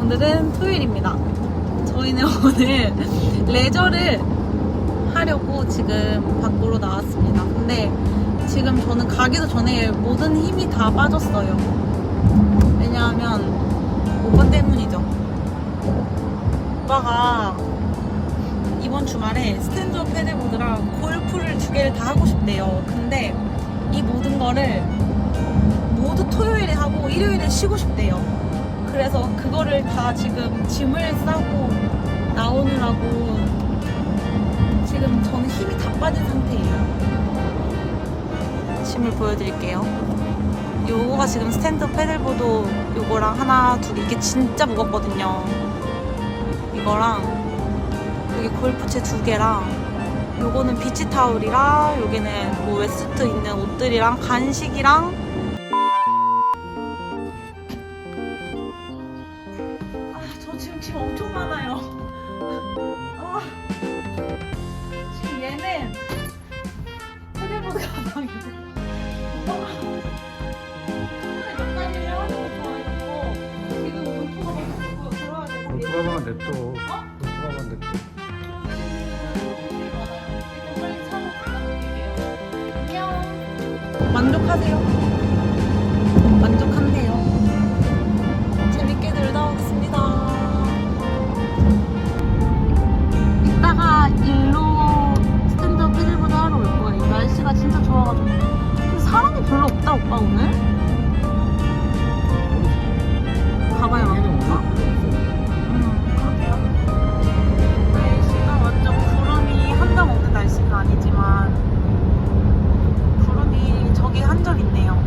오늘은 토요일입니다. 저희는 오늘 레저를 하려고 지금 밖으로 나왔습니다. 근데 지금 저는 가기도 전에 모든 힘이 다 빠졌어요. 왜냐하면 오빠 때문이죠. 오빠가 이번 주말에 스탠드업 패들보드랑 골프를 두 개를 다 하고 싶대요. 근데 이 모든 거를 모두 토요일에 하고 일요일에 쉬고 싶대요. 그래서 그거를 다 지금 짐을 싸고 나오느라고 지금 저는 힘이 다 빠진 상태예요. 짐을 보여드릴게요. 요거가 지금 스탠드업 패들보드 요거랑 하나 두 개 이게 진짜 무겁거든요. 이거랑 여기 골프채 두 개랑 요거는 비치 타올이랑 여기는 뭐 웨스트 있는 옷들이랑 간식이랑 좋아했고 지금 골프가 막 들어야 되고 골프가방은 냅둬. 냅둬. 만족하세요? 만족한 없다, 오빠 오늘? 가봐야 알겠다. 음, 그러게요. 날씨가 완전 구름이 한점 없는 날씨가 아니지만 구름이 저기 한 점 있네요.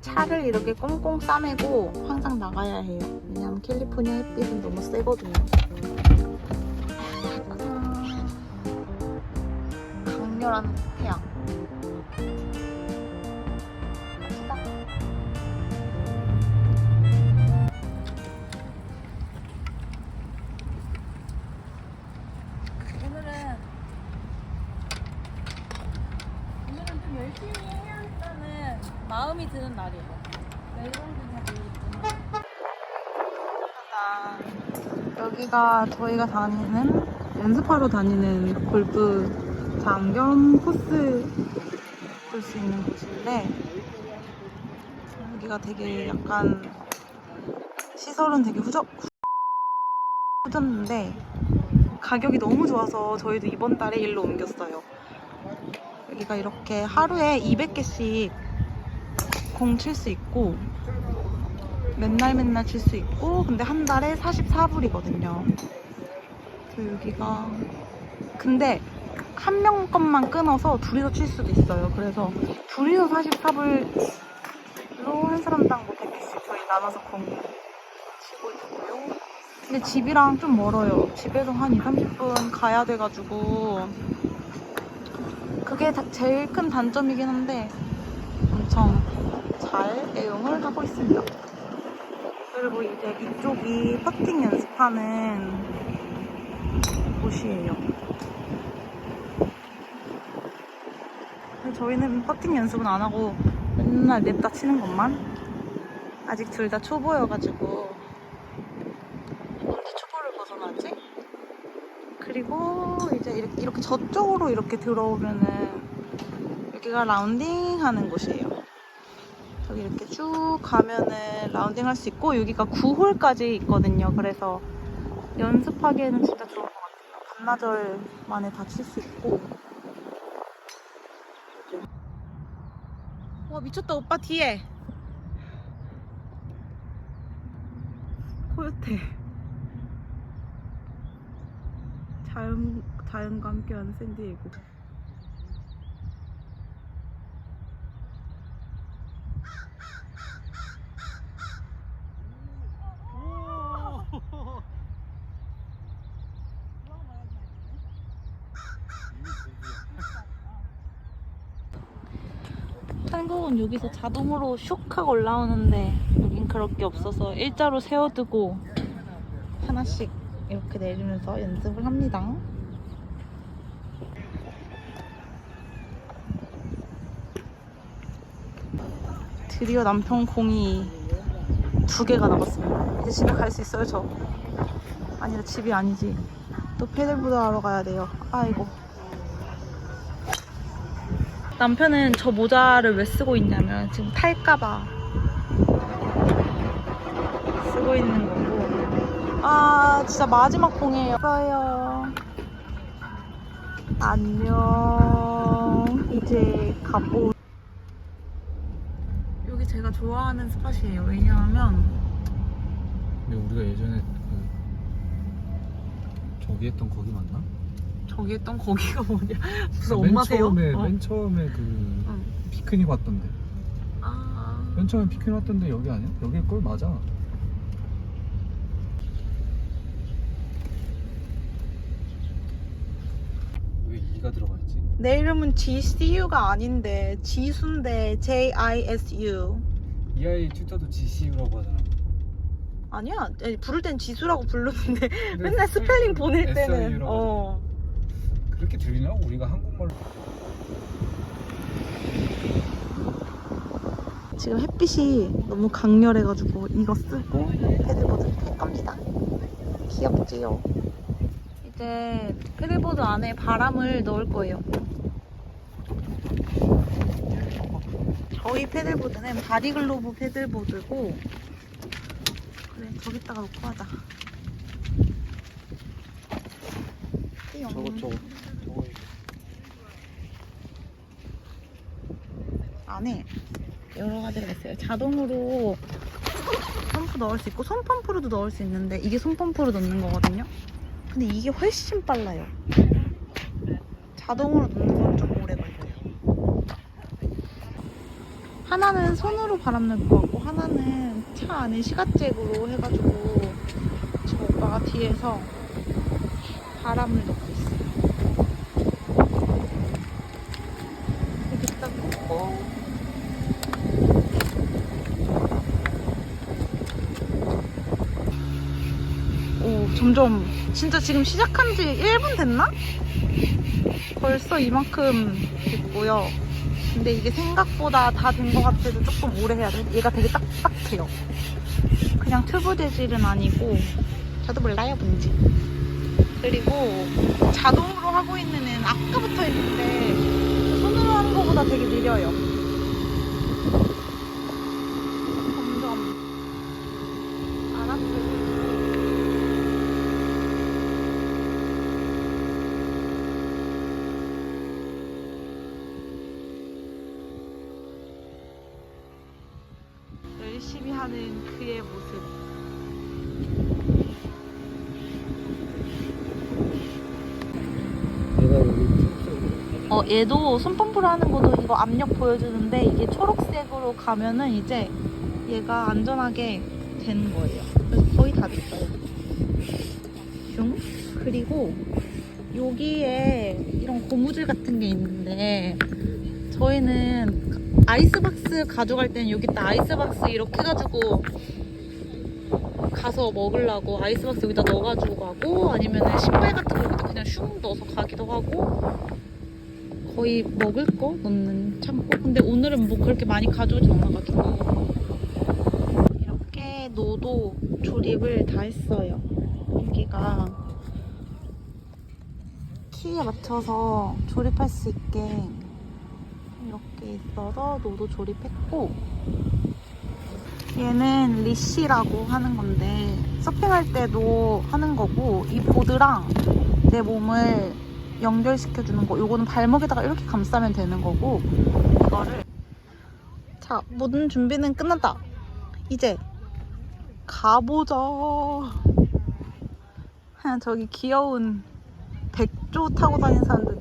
차를 이렇게 꽁꽁 싸매고 항상 나가야 해요. 왜냐면 캘리포니아 햇빛은 너무 세거든요. 강렬한 태양. 갑시다. 오늘은 오늘은 좀 열심히 해야겠다는 마음이 드는 날이에요. 모르겠지만. 여기가 저희가 다니는 연습하러 다니는 골프 장겸 코스 볼 수 있는 곳인데 여기가 되게 약간 시설은 되게 후져 후졌는데 가격이 너무 좋아서 저희도 이번 달에 일로 옮겼어요. 여기가 이렇게 하루에 200개씩 공 칠 수 있고 맨날 맨날 칠 수 있고 근데 한 달에 44불이거든요. 그래서 여기가 근데 한 명 것만 끊어서 둘이서 칠 수도 있어요. 그래서 둘이서 44불로 한 사람당 뭐 100개씩 저희 나눠서 공 치고 있고요. 근데 집이랑 좀 멀어요. 집에서 한 2, 30분 가야 돼가지고 그게 다- 제일 큰 단점이긴 한데 엄청 잘 애용을 하고 있습니다. 그리고 이제 이쪽이 퍼팅 연습하는 곳이에요. 근데 저희는 퍼팅 연습은 안 하고 맨날 냅다 치는 것만 아직 둘 다 초보여가지고 언제 초보를 벗어나지? 그리고 이제 이렇게, 이렇게 저쪽으로 이렇게 들어오면은 여기가 라운딩 하는 곳이에요. 저기 이렇게 쭉 가면은 라운딩 할 수 있고 여기가 9홀까지 있거든요. 그래서 연습하기에는 진짜 좋은 것 같아요. 반나절 만에 다 칠 수 있고. 미쳤다 오빠 뒤에. 코요테 자연, 자연과 함께하는 샌디에고 한국은 여기서 자동으로 슉 하고 올라오는데 여긴 그럴 게 없어서 일자로 세워두고 하나씩 이렇게 내리면서 연습을 합니다. 드디어 남편 공이 두 개가 남았습니다. 이제 집에 갈 수 있어요, 저. 아니다, 집이 아니지. 또 패들보드 하러 가야 돼요. 아이고. 남편은 저 모자를 왜 쓰고 있냐면 지금 탈까봐 쓰고 있는 거고. 아, 진짜 마지막 공이에요. 써요. 안녕. 이제 가보. 여기 제가 좋아하는 스팟이에요. 왜냐하면 근데 우리가 예전에 그 저기 했던 거기 맞나? 저기 했던 거기가 뭐냐? 무슨 맨 엄마세요? 처음에 어. 맨 처음에 그 응. 피크닉 왔던데. 아, 맨 처음에 피크닉 왔던데 여기 아니야? 여기일 걸 맞아. 왜 이가 들어가 있지? 내 이름은 GCU가 아닌데 지수인데 J-I-S-U. 이 아이 튜터도 GCU라고 하잖아. 아니야, 아니, 부를 땐 지수라고 부르는데 맨날 스펠링 보낼 때는 SIU 라고 어. 그렇게 들리냐고 우리가 한국말로. 지금 햇빛이 너무 강렬해가지고 이거 쓰고 패들보드 탈 겁니다. 귀엽지요? 이제 패들보드 안에 바람을 넣을 거예요. 저희 패들보드는 바디글로브 패들보드고 그래 저기다가 놓고 하자. 저거 저거 안에 여러 가지가 있어요. 자동으로 펌프 넣을 수 있고 손 펌프로도 넣을 수 있는데 이게 손 펌프로 넣는 거거든요. 근데 이게 훨씬 빨라요. 자동으로 넣는 건 좀 오래 걸려요. 하나는 손으로 바람 넣을 것 같고 하나는 차 안에 시가잭으로 해가지고 저 오빠가 뒤에서 바람을 넣고 있어요. 이렇게 딱 넣고 오, 점점 진짜 지금 시작한 지 1분 됐나? 벌써 이만큼 됐고요. 근데 이게 생각보다 다 된 것 같아도 조금 오래 해야 돼. 얘가 되게 딱딱해요. 그냥 튜브 재질은 아니고 저도 몰라요 뭔지. 그리고 자동으로 하고 있는 애는 아까부터 했는데 손으로 하는 것보다 되게 느려요. 점점 알았어요. 열심히 하는 그의 모습. 내가 여기 어, 얘도 손펌프로 하는 것도 이거 압력 보여주는데 이게 초록색으로 가면은 이제 얘가 안전하게 되는 거예요. 그래서 거의 다 됐어요. 슝. 그리고 여기에 이런 고무줄 같은 게 있는데 저희는 아이스박스 가져갈 때는 여기다 아이스박스 이렇게 해가지고 가서 먹으려고 아이스박스 여기다 넣어가지고 가고 아니면 신발 같은 거 여기다 그냥 슝 넣어서 가기도 하고 거의 먹을 거 넣는 창고. 근데 오늘은 뭐 그렇게 많이 가져오지 않아가지고 이렇게 노도 조립을 다 했어요. 여기가 키에 맞춰서 조립할 수 있게 이렇게 있어서 노도 조립했고 얘는 리쉬라고 하는 건데 서핑할 때도 하는 거고 이 보드랑 내 몸을 연결시켜주는 거. 요거는 발목에다가 이렇게 감싸면 되는 거고 이거를 자 모든 준비는 끝났다. 이제 가보자. 그냥 저기 귀여운 백조 타고 다니는 사람들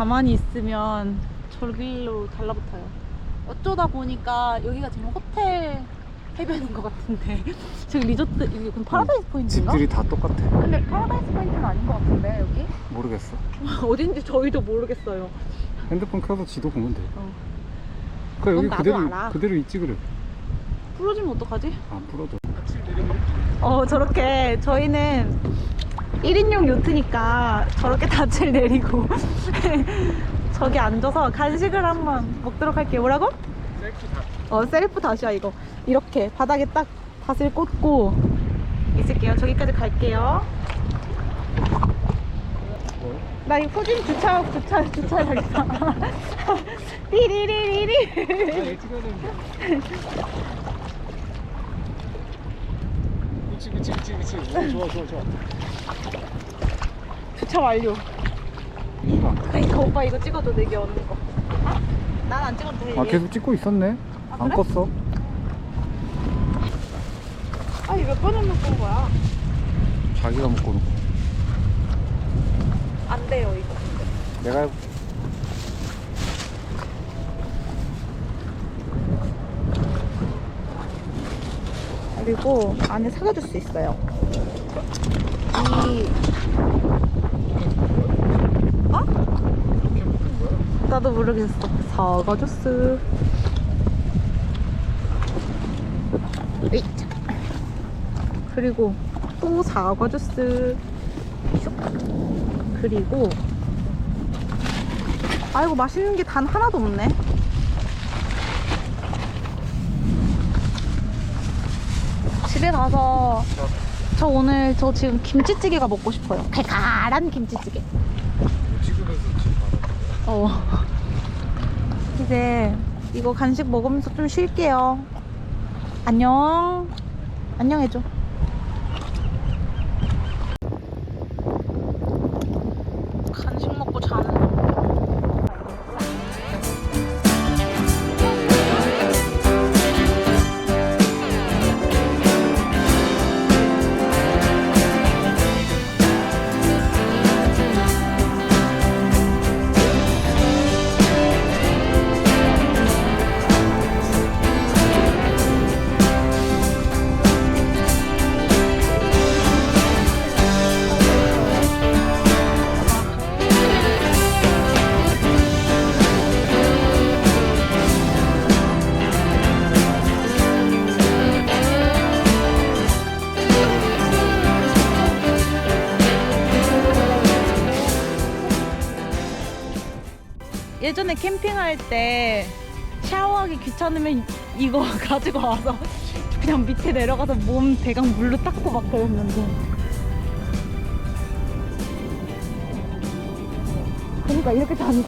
가만히 있으면 저길로 달라붙어요. 어쩌다 보니까 여기가 지금 호텔 해변인 것 같은데 지금 리조트 여기 그럼 파라다이스 포인트인가? 집들이 다 똑같아 근데 파라다이스 포인트는 아닌 것 같은데 여기? 모르겠어 어딘지 저희도 모르겠어요. 핸드폰 켜서 지도 보면 돼 어. 그래 여기 그건 나도 그대로 알아. 그대로 있지 그래 부러지면 어떡하지? 안 풀어도 어 저렇게 저희는 1인용 요트니까 저렇게 닻을 내리고 저기 앉아서 간식을 한번 먹도록 할게요. 뭐라고? 어 셀프 다시야 이거 이렇게 바닥에 딱 닷을 꽂고 있을게요. 저기까지 갈게요. 나 이거 포진 주차 주차 주차해야겠다. 띠리리리리. 그치 그치 그치 오, 좋아 좋아 좋아 주차 완료. 좋아 그러니까 오빠 이거 찍어줘 내기 오는 거. 난 안 찍어도 돼. 아 계속 찍고 있었네 아, 안 그래? 껐어 아니 몇 번을 묶은 거야? 자기가 먹고 놓고 안 돼요 이거. 내가 해볼게 그리고 안에 사가줄 수 있어요. 이 어? 나도 모르겠어. 사과 주스. 으이차. 그리고 또 사과 주스. 슉. 그리고 아이고 맛있는 게 단 하나도 없네. 집에 가서 저 오늘 저 지금 김치찌개가 먹고 싶어요. 칼칼한 김치찌개. 어. 이제 이거 간식 먹으면서 좀 쉴게요. 안녕. 안녕 해줘. 예전에 캠핑할 때 샤워하기 귀찮으면 이거 가지고 와서 그냥 밑에 내려가서 몸 대강 물로 닦고 막 그랬는데. 그러니까 이렇게 다니